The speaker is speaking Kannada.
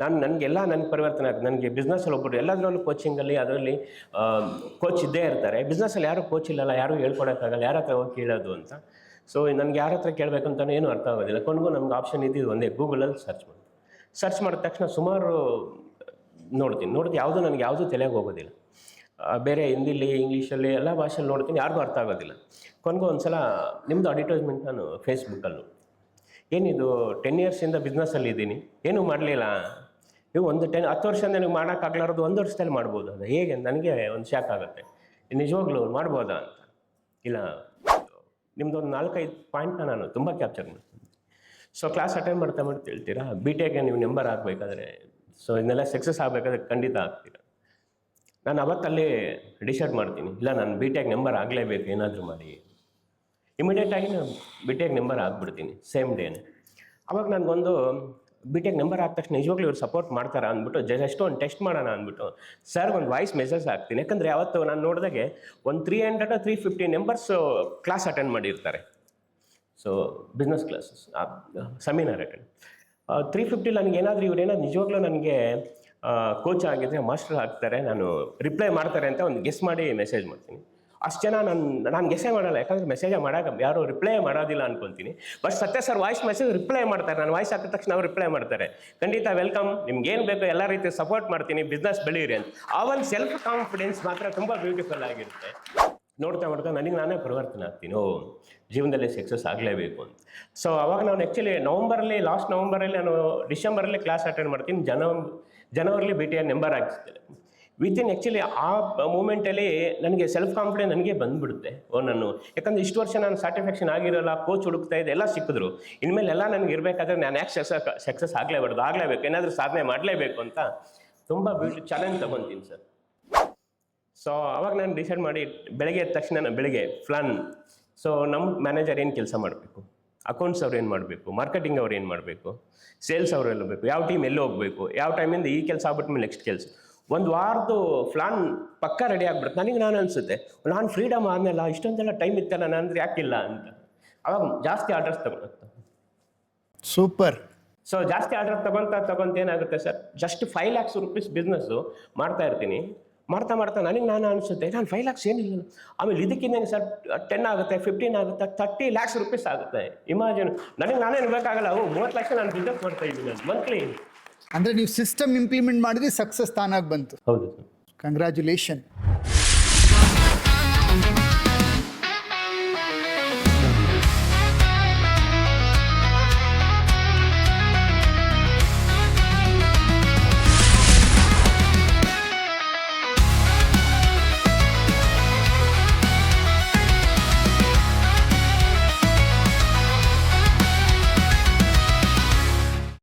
ನಾನು ನನಗೆಲ್ಲ ನನ್ನ ಪರಿವರ್ತನೆ ಆಗುತ್ತೆ ನನಗೆ ಬಿಸ್ನೆಸ್ಸಲ್ಲಿ ಒಬ್ಬರು ಎಲ್ಲದರಲ್ಲೂ ಕೋಚಿಂಗಲ್ಲಿ ಅದರಲ್ಲಿ ಕೋಚ್ ಇದ್ದೇ ಇರ್ತಾರೆ. ಬಿಸ್ನೆಸ್ಸಲ್ಲಿ ಯಾರೂ ಕೋಚ್ ಇಲ್ಲಲ್ಲ, ಯಾರೂ ಹೇಳ್ಕೊಡೋಕ್ಕಾಗಲ್ಲ, ಯಾರ ಹತ್ರ ಹೋಗಿ ಕೇಳೋದು ಅಂತ. ಸೊ ನನಗೆ ಯಾರ ಹತ್ರ ಕೇಳಬೇಕಂತಲೂ ಏನು ಅರ್ಥ ಆಗೋದಿಲ್ಲ. ಕೊನೆಗೂ ನಮ್ಗೆ ಆಪ್ಷನ್ ಇದ್ದಿದ್ದು ಒಂದೇ ಗೂಗಲಲ್ಲಿ ಸರ್ಚ್ ಮಾಡಿ ಸರ್ಚ್ ಮಾಡಿದ ತಕ್ಷಣ ಸುಮಾರು ನೋಡ್ತೀನಿ. ನೋಡಿದ್ರೆ ಯಾವುದೂ ನನಗೆ ಯಾವುದೂ ತಲೆಗೆ ಹೋಗೋದಿಲ್ಲ. ಬೇರೆ ಹಿಂದಿಲಿ, ಇಂಗ್ಲೀಷಲ್ಲಿ ಎಲ್ಲ ಭಾಷೆಯಲ್ಲಿ ನೋಡ್ತೀನಿ, ಯಾರಿಗೂ ಅರ್ಥ ಆಗೋದಿಲ್ಲ. ಕೊನೆಗೂ ಒಂದು ಸಲ ನಿಮ್ಮದು ಅಡ್ವರ್ಟೈಸ್ಮೆಂಟ್ ನಾನು ಫೇಸ್ಬುಕ್ಕಲ್ಲೂ ಏನಿದು ಟೆನ್ ಇಯರ್ಸಿಂದ ಬಿಸ್ನೆಸ್ಸಲ್ಲಿ ಇದ್ದೀನಿ. ಏನೂ ಮಾಡಲಿಲ್ಲ. ನೀವು ಒಂದು ಟೆನ್ ಹತ್ತು ವರ್ಷದಿಂದ ನೀವು ಮಾಡೋಕ್ಕಾಗ್ಲಾರದು ಒಂದು ವರ್ಷದಲ್ಲಿ ಮಾಡ್ಬೋದು ಅದು. ಹೇಗೆ? ನನಗೆ ಒಂದು ಶಾಕ್ ಆಗುತ್ತೆ. ನಿಜವಾಗ್ಲೂ ಮಾಡ್ಬೋದಾ ಅಂತ. ಇಲ್ಲ. ನಿಮ್ದು ಒಂದು ನಾಲ್ಕೈದು ಪಾಯಿಂಟ್ನ ನಾನು ತುಂಬ ಕ್ಯಾಪ್ಚರ್ ಮಾಡ್ತೀನಿ. ಸೊ ಕ್ಲಾಸ್ ಅಟೆಂಡ್ ಮಾಡ್ತಾ ಮಾಡಿ ಹೇಳ್ತೀರಾ? ಬಿ ಟೆಗೆ ನೀವು ನಂಬರ್ ಆಗಬೇಕಾದ್ರೆ ಸೊ ಇದನ್ನೆಲ್ಲ ಸಕ್ಸಸ್ ಆಗಬೇಕಾದ್ರೆ ಖಂಡಿತ ಆಗ್ತೀರಾ. ನಾನು ಅವತ್ತಲ್ಲಿ ಡಿಸೈಡ್ ಮಾಡ್ತೀನಿ. ಇಲ್ಲ, ನಾನು ಬಿ ಟೆಕ್ ನಂಬರ್ ಆಗಲೇಬೇಕು, ಏನಾದರೂ ಮಾಡಿ ಇಮಿಡಿಯೇಟಾಗಿ ನಾನು ಬಿ ಟೆಕ್ ನಂಬರ್ ಆಗಿಬಿಡ್ತೀನಿ ಸೇಮ್ ಡೇನೆ ಅವಾಗ ನನಗೊಂದು ಬಿ ಟೆಕ್ ನಂಬರ್ ಆದ ತಕ್ಷಣ ನಿಜವಾಗ್ಲೂ ಇವ್ರು ಸಪೋರ್ಟ್ ಮಾಡ್ತಾರೆ ಅಂದ್ಬಿಟ್ಟು ಜಸ್ಟ್ ಒಂದು ಟೆಸ್ಟ್ ಮಾಡೋಣ ಅಂದ್ಬಿಟ್ಟು ಸರ್ ಒಂದು ವಾಯ್ಸ್ ಮೆಸೇಜ್ ಹಾಕ್ತೀನಿ. ಯಾಕಂದರೆ ಯಾವತ್ತು ನಾನು ನೋಡಿದಾಗೆ ಒಂದು three hundred three fifty members class attend ಮಾಡಿರ್ತಾರೆ. So business classes seminar attend three fifty ನನಗೆ ಏನಾದರೂ ಇವ್ರು ಏನಾದ್ರು ನಿಜವಾಗ್ಲೂ ನನಗೆ ಕೋಚ್ ಆಗಿದ್ರೆ, ಮಾಸ್ಟರ್ ಆಗ್ತಾರೆ, ನಾನು ರಿಪ್ಲೈ ಮಾಡ್ತಾರೆ ಅಂತ ಒಂದು ಗೆಸ್ ಮಾಡಿ ಮೆಸೇಜ್ ಮಾಡ್ತೀನಿ. ಅಷ್ಟು ಜನ ನಾನು ನಾನು ಗೆಸೆ ಮಾಡಲ್ಲ. ಯಾಕಂದರೆ ಮೆಸೇಜೇ ಮಾಡಾಗ ಯಾರು ರಿಪ್ಲೈ ಮಾಡೋದಿಲ್ಲ ಅನ್ಕೊಂತೀನಿ. ಬಟ್ ಸತ್ಯ ಸರ್ ವಾಯ್ಸ್ ಮೆಸೇಜ್ ರಿಪ್ಲೈ ಮಾಡ್ತಾರೆ. ನಾನು ವಾಯ್ಸ್ ಹಾಕಿದ ತಕ್ಷಣ ಅವ್ರು ರಿಪ್ಲೈ ಮಾಡ್ತಾರೆ. ಖಂಡಿತ ವೆಲ್ಕಮ್ ನಿಮ್ಗೆ ಏನು ಬೇಕು ಎಲ್ಲ ರೀತಿ ಸಪೋರ್ಟ್ ಮಾಡ್ತೀನಿ. ಬಿಸ್ನೆಸ್ ಬೆಳೀರಿ ಅಂತ. ಆ ಒಂದು ಸೆಲ್ಫ್ ಕಾನ್ಫಿಡೆನ್ಸ್ ಮಾತ್ರ ತುಂಬ ಬ್ಯೂಟಿಫುಲ್ ಆಗಿರುತ್ತೆ. ನೋಡ್ತಾ ನೋಡ್ತಾ ನನಗೆ ನಾನೇ ಪರಿವರ್ತನೆ ಆಗ್ತೀನಿ. ಓ, ಜೀವನದಲ್ಲಿ ಸಕ್ಸಸ್ ಆಗಲೇಬೇಕು ಅಂತ. ಸೊ ಅವಾಗ ನಾನು ಆ್ಯಕ್ಚುಲಿ ನವಂಬರಲ್ಲಿ ಲಾಸ್ಟ್ ನವಂಬರಲ್ಲಿ ನಾನು ಡಿಸೆಂಬರಲ್ಲಿ ಕ್ಲಾಸ್ ಅಟೆಂಡ್ ಮಾಡ್ತೀನಿ. ಜನ ಜನವರಲ್ಲಿ B T R number within actually ಆ ಮೂಮೆಂಟಲ್ಲಿ ನನಗೆ ಸೆಲ್ಫ್ ಕಾನ್ಫಿಡೆನ್ಸ್ ನನಗೆ ಬಂದ್ಬಿಡುತ್ತೆ ಓ ನಾನು ಯಾಕಂದರೆ ಇಷ್ಟು ವರ್ಷ ನಾನು ಸ್ಯಾಟಿಸ್ಫ್ಯಾಕ್ಷನ್ ಆಗಿರಲ್ಲ ಕೋಚ್ ಹುಡುಕ್ತಾ ಇದೆ ಎಲ್ಲ ಸಿಕ್ಕಿದ್ರು. ಇನ್ಮೇಲೆ ಎಲ್ಲ ನನಗೆ ಇರಬೇಕಾದ್ರೆ ನಾನು ಯಾಕೆ ಸಕ್ಸಸ್ ಸಕ್ಸಸ್ ಆಗಲೇಬಾರ್ದು, ಆಗಲೇಬೇಕು, ಏನಾದರೂ ಸಾಧನೆ ಮಾಡಲೇಬೇಕು ಅಂತ ತುಂಬ ಬ್ಯೂಟಿ ಚಾಲೆಂಜ್ ತೊಗೊತೀನಿ ಸರ್ ಸೊ ಅವಾಗ ನಾನು ಡಿಸೈಡ್ ಮಾಡಿ, ಬೆಳಗ್ಗೆ ಎದ್ದ ತಕ್ಷಣ ಬೆಳಗ್ಗೆ ಪ್ಲಾನ್ ಸೊ ನಮ್ಮ ಮ್ಯಾನೇಜರ್ ಏನು ಕೆಲಸ ಮಾಡಬೇಕು? ಅಕೌಂಟ್ಸ್ ಅವ್ರು ಏನು ಮಾಡಬೇಕು? ಮಾರ್ಕೆಟಿಂಗ್ ಅವ್ರು ಏನು ಮಾಡಬೇಕು? ಸೇಲ್ಸ್ ಅವ್ರು ಎಲ್ಲ ಬೇಕು ಯಾವ ಟೀಮ್ ಎಲ್ಲಿ ಹೋಗಬೇಕು? ಯಾವ ಟೈಮಿಂದ ಈ ಕೆಲಸ ಆಗ್ಬಿಟ್ಮೇಲೆ ನೆಕ್ಸ್ಟ್ ಕೆಲಸ? ಒಂದು ವಾರದ್ದು ಪ್ಲಾನ್ ಪಕ್ಕ ರೆಡಿ ಆಗ್ಬಿಡುತ್ತೆ. ನನಗೆ ನಾನು ಅನಿಸುತ್ತೆ ನಾನು ಫ್ರೀಡಮ್ ಆದಮೇಲೆ ಇಷ್ಟೊಂದೆಲ್ಲ ಟೈಮ್ ಇತ್ತಲ್ಲ ನಾನು ಅಂದ್ರೆ ಯಾಕಿಲ್ಲ ಅಂತ. ಅವಾಗ ಜಾಸ್ತಿ ಆರ್ಡರ್ಸ್ ತಗೊಳುತ್ತೆ ಸೂಪರ್ ಸೊ ಜಾಸ್ತಿ ಆರ್ಡರ್ ತಗೊಂತ ತಗೊಂತ ಏನಾಗುತ್ತೆ sir just five lakhs rupees business ಮಾಡ್ತಾ ಇರ್ತೀನಿ. ಮಾಡ್ತಾ ಮಾಡ್ತಾ ನನಗೆ ನಾನು ಅನಿಸುತ್ತೆ ನಾನು ಫೈವ್ ಲ್ಯಾಕ್ಸ್ ಏನಿಲ್ಲ. ಆಮೇಲೆ ಇದಕ್ಕಿಂತ ಸರ್ ಟೆನ್ ಆಗುತ್ತೆ ಫಿಫ್ಟೀನ್ ಆಗುತ್ತೆ ತರ್ಟಿ ಲ್ಯಾಕ್ಸ್ ರುಪೀಸ್ ಆಗುತ್ತೆ. ಇಮ್ಯಾಜಿನ್ ನನಗೆ ನಾನೇನು ಬೇಕಾಗಲ್ಲ ಅವು ಮೂವತ್ತು ಲಕ್ಷ ನಾನು ಬಿಸ್ನೆಸ್ ಮಾಡ್ತಾ ಇದ್ದೀನಿ ಮಂತ್ಲಿ ಅಂದರೆ ನೀವು ಸಿಸ್ಟಮ್ ಇಂಪ್ಲಿಮೆಂಟ್ ಮಾಡಿದ್ರೆ ಸಕ್ಸಸ್ ತಾನಾಗಿ ಬಂತು. ಹೌದು ಕಂಗ್ರ್ಯಾಚುಲೇಷನ್